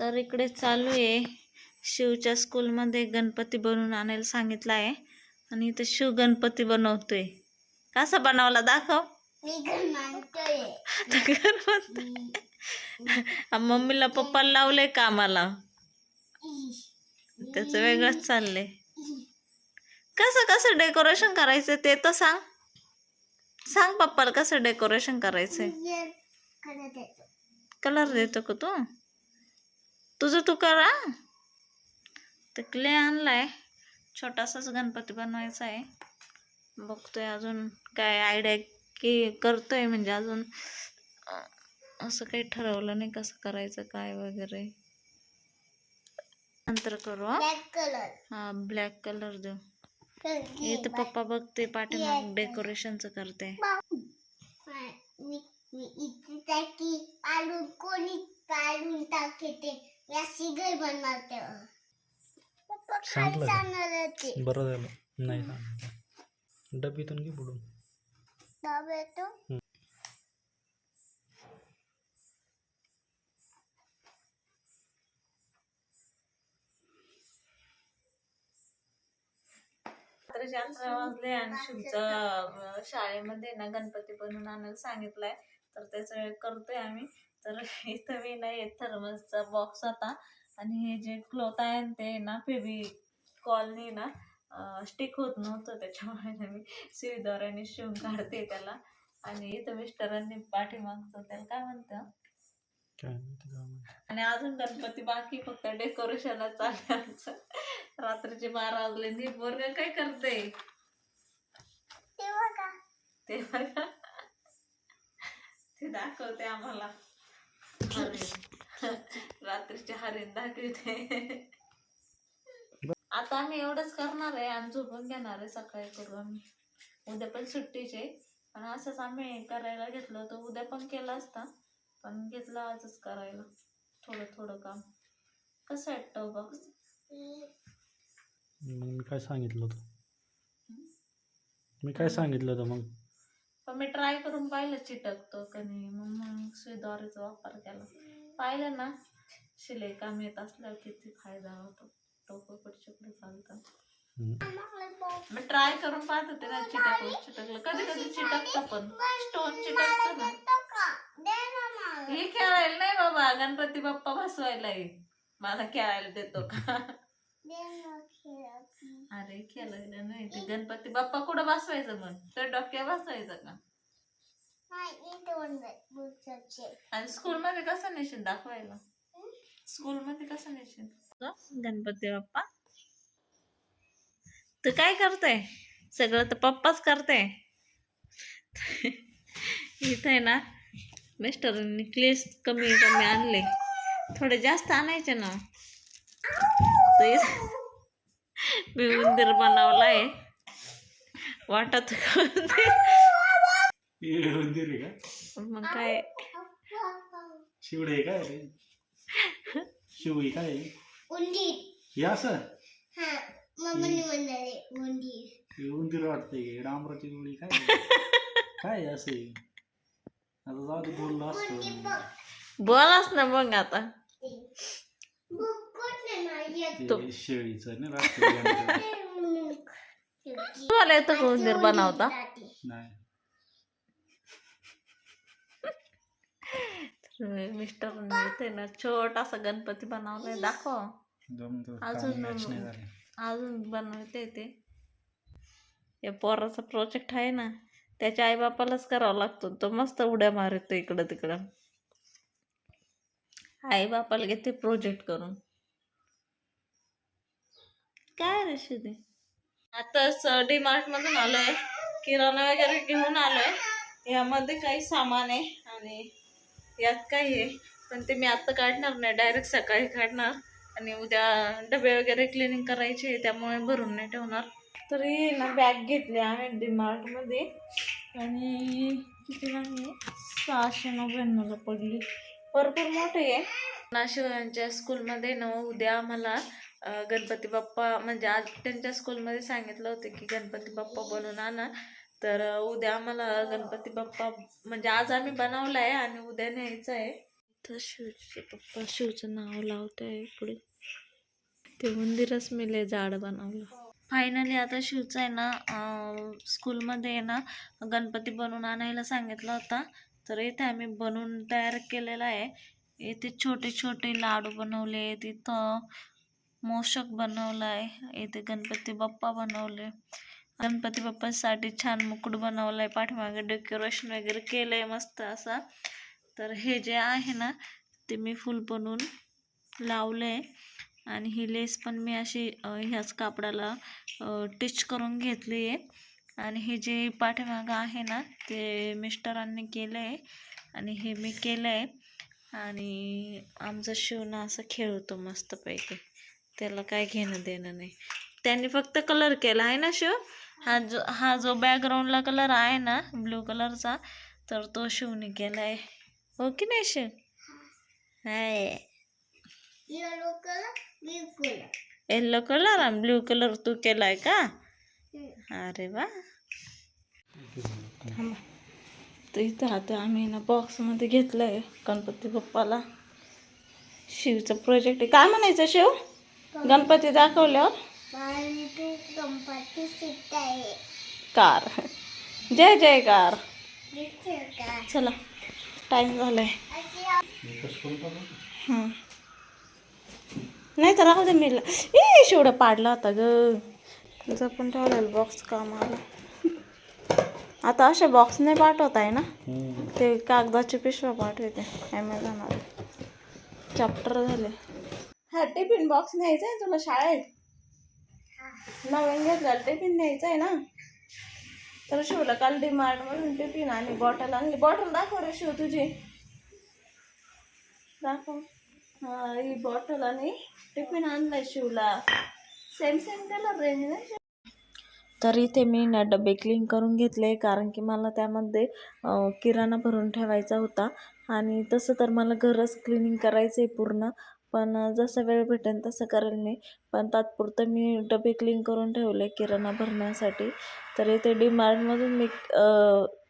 तर इकडे चालू आहे. शिवच्या स्कूलमध्ये गणपती बनवून आणायला सांगितलं आहे. आणि इथं शिव गणपती बनवतोय. कसा बनवला दाखव. मम्मीला पप्पाला लावलंय कामाला. त्याचं वेगळंच चाललंय. कसं कसं डेकोरेशन करायचं ते तर सांग. सांग पप्पाला कसं डेकोरेशन करायचंय. कलर देतो का तू? तुझं तू करा. तर क्ले आणलाय. छोटासाच गणपती बनवायचा आहे. बघतोय अजून काय आयडिया की करतोय म्हणजे अजून. असं काही ठरवलं नाही कसं करायचं काय वगैरे. नंतर करू हा. ब्लॅक कलर हा ब्लॅक कलर देऊ. इथं पप्पा बघते पाठीमाग डेकोरेशनचं करते. कोणी पाडून टाकते. या पप्पा खाली का? जाणार बरं झालं. नाही डबीतून घे बुडून. येतो वाजले आणि शिवचं शाळेमध्ये ना गणपती बनवून आणायला सांगितलंय. तर त्याचं करतोय आम्ही. तर इथं मी नाही थर्मसचा बॉक्स होता आणि हे जे क्लॉथ आहे ना ते ना फेबी कॉलनी ना स्टिक होत नव्हतं. त्याच्यामुळे मी सुईद्वाराने शिवून काढते त्याला. आणि इथं मिस्टरांनी पाठीमागचं त्याला काय म्हणतं. आणि अजून गणपती बाकी फक्त डेकोरेशनला चाललं आमचं. रात्रीचे बारा वाजले. नी पोरग काय करते ते बघा. ते बघा दाखवते आम्हाला. रात्रीचे हरिण दाखवते. आता आम्ही एवढंच करणार आहे आणि झोपून घेणार आहे सकाळी करू आम्ही. उद्या पण सुट्टीचे पण असंच आम्ही करायला घेतलं होतं उद्या पण केलं असता. पण घेतलं आजच करायला. थोडं थोडं काम. कसं वाटतं मग मी काय सांगितलं होतं? मी काय सांगितलं होतं मग? पण मी ट्राय करून पाहिलं चिटकतो का नाही. मग मग सुईद्वारेचा वापर केला. पाहिलं ना शिलाई काम येत असल्यावर किती फायदा होतो. टोकं कडे चालतं मी ट्राय करून पाहत होते ना चिटकलं चिटकलं. कधी कधी चिटकतं पण. स्टोन चिटकतं ना. हे खेळायला नाही बाबा गणपती बाप्पा बसवायला मला खेळायला देतो का? अरे खेळायला नाही ते गणपती बाप्पा कुठं बसवायचं मग? तर डोक्या बसवायचं का? आणि स्कूलमध्ये कसं नेशील दाखवायला? स्कूलमध्ये कसं नेशील गणपती बाप्पा. तू काय करते सगळं तर पप्पाच करते इथं आहे ना मिस्टरांनी क्लेस कमी कमी आणले. थोडे जास्त आणायचे ना. इथं मी उंदीर बनवलाय. वाटत हे उंदीर का? मग काय? शिवडे आहे काय रे? शिव आहे काय? उंदीर. हे हा हे उंदीर वाटतंय डांबराची गोळी काय? काय असं? आता जाऊ दे बोललो असतो. बोलाच ना मग आता. ते शेळीचं ना रात्री तुम्हाला येतं का उंदीर बनवता. नाही. मिस्टर इथे ना छोटासा गणपती बनवलाय दाखव. अजून मॅच नाही झाले. अजून बनवते ते. या पोराचा प्रोजेक्ट आहे ना त्याच्या आईबापालाच करावा लागतो. तो मस्त उड्या मारतो इकडं तिकडं. आई बापाला घेते प्रोजेक्ट करून. काय रे दे आताच डीमार्ट मधून आलोय. किराणा वगैरे घेऊन आलोय. यामध्ये काही सामान आहे आणि यात काही आहे. पण ते मी आत्ता काढणार नाही. डायरेक्ट सकाळी काढणार. आणि उद्या डबे वगैरे क्लिनिंग करायचे त्यामुळे भरून नाही ठेवणार. तरी ना बॅग घेतली आहे डीमार्टमध्ये आणि किती नाही सहाशे नव्याण्णवला पडली. भरपूर मोठी आहे. नाशिवांच्या स्कूलमध्ये ना उद्या आम्हाला गणपती बाप्पा म्हणजे आज त्यांच्या स्कूलमध्ये सांगितलं होतं की गणपती बाप्पा बनवून आणा. तर उद्या आम्हाला गणपती बाप्पा म्हणजे आज आम्ही बनवला आहे आणि उद्या न्यायचं आहे. तर शिवचे पप्पा शिवचं नाव लावत आहे पुढे. ते मंदिरच मी लय जाड बनवलं. फायनली आता शिवचं आहे ना अं, स्कूलमध्ये आहे ना गणपती बनवून आणायला सांगितला होता. तर इथे आम्ही बनवून तयार केलेला आहे. इथे छोटे छोटे लाडू बनवले तिथं मोषक बनवला आहे इथे गणपती बाप्पा बनवले. गणपती बाप्पासाठी छान मुकुट बनवलं आहे पाठीमागे डेकोरेशन वगैरे केलं आहे मस्त असा. तर हे जे आहे ना ते मी फुल बनवून लावलं आहे आणि ही लेस पण मी अशी ह्याच कापडाला टिच करून घेतली आहे आणि हे जे पाठीमागं आहे ना ते मिस्टरांनी केलं आहे आणि हे मी केलं आहे आणि आमचा शिवना असं खेळतो मस्तपैकी. त्याला काय घेणं देणं नाही. त्यांनी फक्त कलर केला आहे ना शिव हा जो हा जो बॅकग्राऊंडला कलर आहे ना ब्लू कलरचा तर तो शिवने केला आहे हो की नाही Shiv? Hi. Yellow colour blue colour yellow colour आणि ब्ल्यू कलर तू केलाय का? अरे वा. तर इथं आता आम्ही ना बॉक्समध्ये घेतलं आहे गणपती बाप्पाला. शिवचा प्रोजेक्ट आहे. काय म्हणायचं शिव? गणपती दाखवल्यावर? गणपती कार. जय जय कार चला टाईम झालाय. नाही तर राहू दे मी ए शेवढा पाडला होता ग. तुझा पण ठेवलेला बॉक्स काम आला आता असे बॉक्स नाही पाठवत आहे ना? ते कागदाची पिशव्या पाठवते ॲमेझॉनवर चॅप्टर झाले. हा टिफिन बॉक्स न्यायचा आहे तुला शाळेत? नवीन घेतला टिफिन न्यायचा आहे ना? तर शिवला काल डिमार्ट म्हणून टिफिन आणि बॉटल आणली. बॉटल दाखव रे शिव तुझी. दाखव. हा ही बॉटल आणि टिफिन आणलाय शिवला. सेम सेम कलर रेंज ना तर इथे मी ना डबे क्लीन करून घेतले कारण की मला त्यामध्ये किराणा भरून ठेवायचा होता. आणि तसं तर मला घरच क्लिनिंग करायचं आहे पूर्ण. पण जसं वेळ भेटेल तसं करेल मी. पण तात्पुरतं मी डबे क्लीन करून ठेवले किराणा भरण्यासाठी. तर इथे डीमार्टमधून मी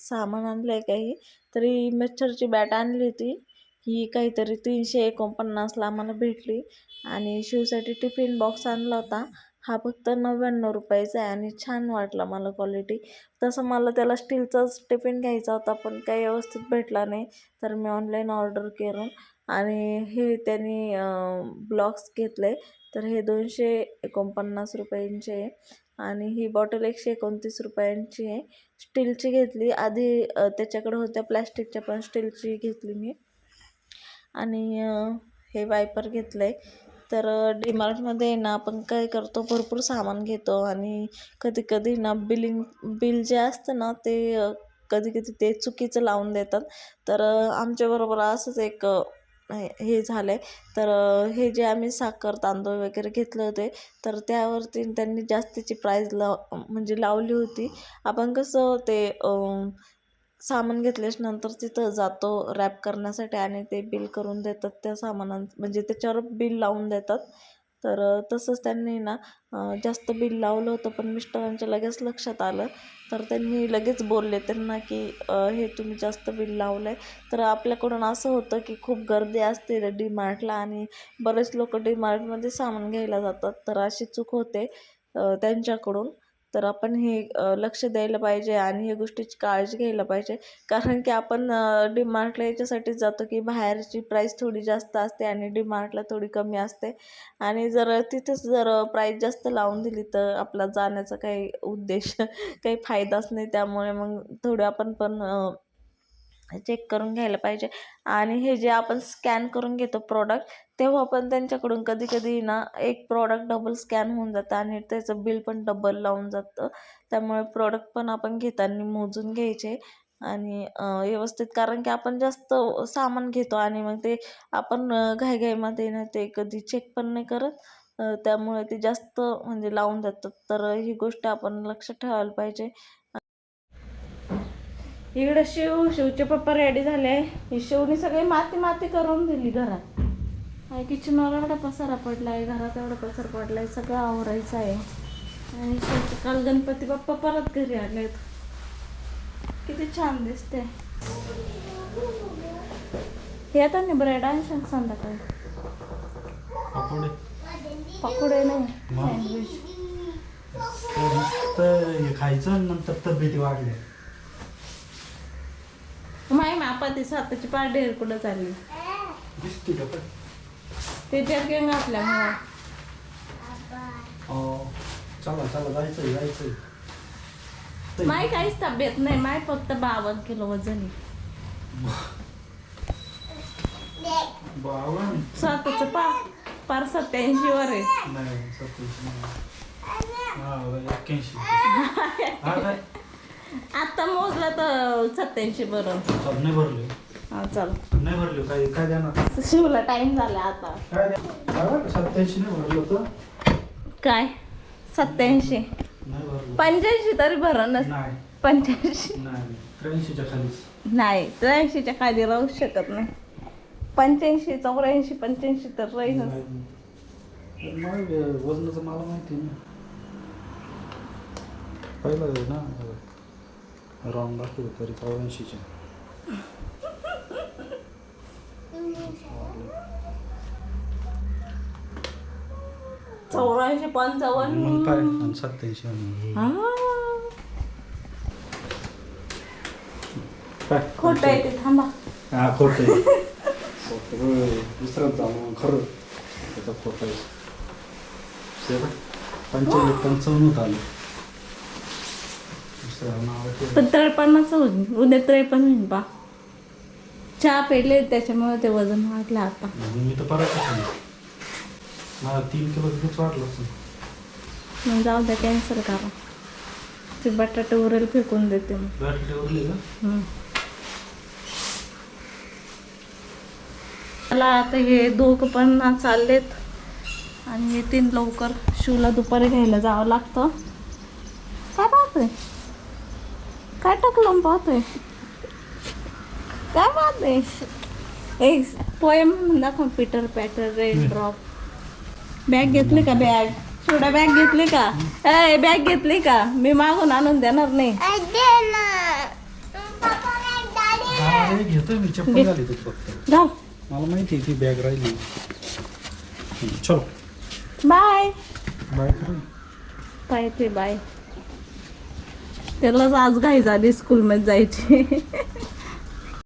सामान आणलं आहे काही. तरी मच्छरची बॅट आणली होती. ही काहीतरी तीनशे एकोणपन्नासला आम्हाला भेटली. आणि शिवसाठी टिफिन बॉक्स आणला होता. हा फक्त नव्याण्णव रुपयाचा आहे आणि छान वाटला मला क्वालिटी. तसं मला त्याला स्टीलचाच टिफिन घ्यायचा होता पण काही व्यवस्थित भेटला नाही. तर मी ऑनलाईन ऑर्डर करून आणि हे त्यांनी ब्लॉक्स घेतले. तर हे दोनशे एकोणपन्नास रुपयांचे आहे. आणि ही बॉटल एकशे एकोणतीस रुपयांची आहे. स्टीलची घेतली. आधी त्याच्याकडे होत्या प्लॅस्टिकच्या पण स्टीलची घेतली मी. आणि हे वायपर घेतलं आहे तर डीमार्टमध्ये ना आपण काय करतो भरपूर सामान घेतो. आणि कधी कधी ना बिलिंग बिल जे असतं ना ते कधी कधी ते चुकीचं लावून देतात. तर आमच्याबरोबर असंच एक हे झालं आहे तर हे जे आम्ही साखर तांदूळ वगैरे घेतले होते तर त्यावरती त्यांनी जास्तीची प्राईज लाव म्हणजे लावली होती. आपण कसं ते सामान घेतल्याच्या नंतर तिथं जातो रॅप करण्यासाठी आणि ते बिल करून देतात त्या सामानां म्हणजे त्याच्यावर बिल लावून देतात. तर तसंच त्यांनी ना जास्त बिल लावलं होतं पण मिस्टरांच्या लगेच लक्षात आलं. तर त्यांनी लगेच बोलले त्यांना की हे तुम्ही जास्त बिल लावलं आहे तर आपल्याकडून असं होतं की खूप गर्दी असते डी मार्टला आणि बरेच लोक डी मार्टमध्ये सामान घ्यायला जातात. तर अशी चूक होते त्यांच्याकडून. तर आपण हे लक्ष द्यायला पाहिजे आणि या गोष्टीची काळजी घ्यायला पाहिजे. कारण की आपण डीमार्टला याच्यासाठीच जातो की बाहेरची प्राईस थोडी जास्त असते आणि डीमार्टला थोडी कमी असते. आणि जर तिथेच जर प्राईस जास्त लावून दिली तर आपला जाण्याचा काही उद्देश काही फायदाच नाही. त्यामुळे मग थोडं आपण पण चेक करून घ्यायला पाहिजे. आणि हे जे आपण स्कॅन करून घेतो प्रॉडक्ट तेव्हा पण त्यांच्याकडून कधी कधी ना एक प्रॉडक्ट डबल स्कॅन होऊन जातं आणि त्याचं बिल पण डबल लावून जातं. त्यामुळे प्रॉडक्ट पण आपण घेताना मोजून घ्यायचे आणि व्यवस्थित कारण की आपण जास्त सामान घेतो आणि मग ते आपण घाईघाईमध्ये ना ते कधी चेक पण नाही करत. त्यामुळे ते जास्त म्हणजे लावून जातात. तर ही गोष्ट आपण लक्षात ठेवायला पाहिजे. इकडे शिव शिवचे पप्पा रेडी झाले. ही शिवनी सगळी माती माती करून दिली घरात. आहे किचनवर एवढा पसारा पडलाय घरात एवढा पसारा पडलाय सगळं आवरायचं आहे. आणि शिवचे काल गणपती बाप्पा परत घरी आलेत. किती छान दिसते येतात ना ब्रेड आणि सांग संध्याकाळी. पकोडे नाही? सँडविच खायचं नंतर तब्येती वाढल्या मापा ती स्वतःची पार ढेर कुठं चालली? दिसते का पण? ते जर्किंग घातल्यामुळं हो चला चला जायचंय जायचंय. ते- माय काहीच तब्येत नाही माय फक्त बावन्न किलो वजन आहे. स्वतःच पा पार सत्याऐंशी वर आहे. नाही सत्तावीस नाही. हा एक्क्याऐंशी. हा काय? आता मोजला तर सत्याऐंशी बरं चल नाही भरले. हा चल. नाही भरले काय काय देणार? शिवला टाइम झाला आता. काय देणार सत्याऐंशी नाही भरलं होतं काय? सत्याऐंशी नाही भरलं. पंच्याऐंशी तरी भरणच नाही. पंच्याऐंशी. नाही त्र्याऐंशीच्या खालीच. नाही त्र्याऐंशीच्या खाली राहू शकत नाही. पंच्याऐंशी चौऱ्याऐंशी पंच्याऐंशी तर नाही. मग वजनाचं मला माहिती ना. पहिलं आहे ना रॉंग दाखवलं तरी चौऱ्याऐंशीच्या चौऱ्याऐंशी पंचावन्न. मग काय आणि सत्याऐंशी आणि हा. काय खोटं आहे ते थांबा. हा खोटं आहे. दुसरंच जाऊ खरं. त्याचं खोटं आहे. पंचावन्न पंचावन्न दुसरं ठेवलं. पण त्रेपन्नच होईल. उद्या त्रेपन्न होईल बा. चहा पेले त्याच्यामुळे ते वजन वाढलं आता. मी तर परत तीन किलो वाटलं असेल. मग जाऊ द्या कॅन्सल करा. ते बटाटे उरेल फेकून देते मग बॅटरी उरली का. मला आता हे दोघं पण चाललेत. आणि येतील लवकर शिवला दुपारी घ्यायला जावं लागतं. काय पाहतोय काय टाकलं पाहतोय? काय पाहतोय एक पोएम म्हणून दाखव pitter patter rain drop bag घेतली का बॅग शिवडा बॅग घेतली का? ए बॅग घेतली का? मी मागून आणून देणार नाही. घेतोय मी चप्पल घे. घाली तू फक्त. घाल मला माहिती आहे ती बॅग राहिली. चलो. बाय बाय करू बाय ते बाय त्यालाच आज घाई झाली स्कूलमध्ये जायची.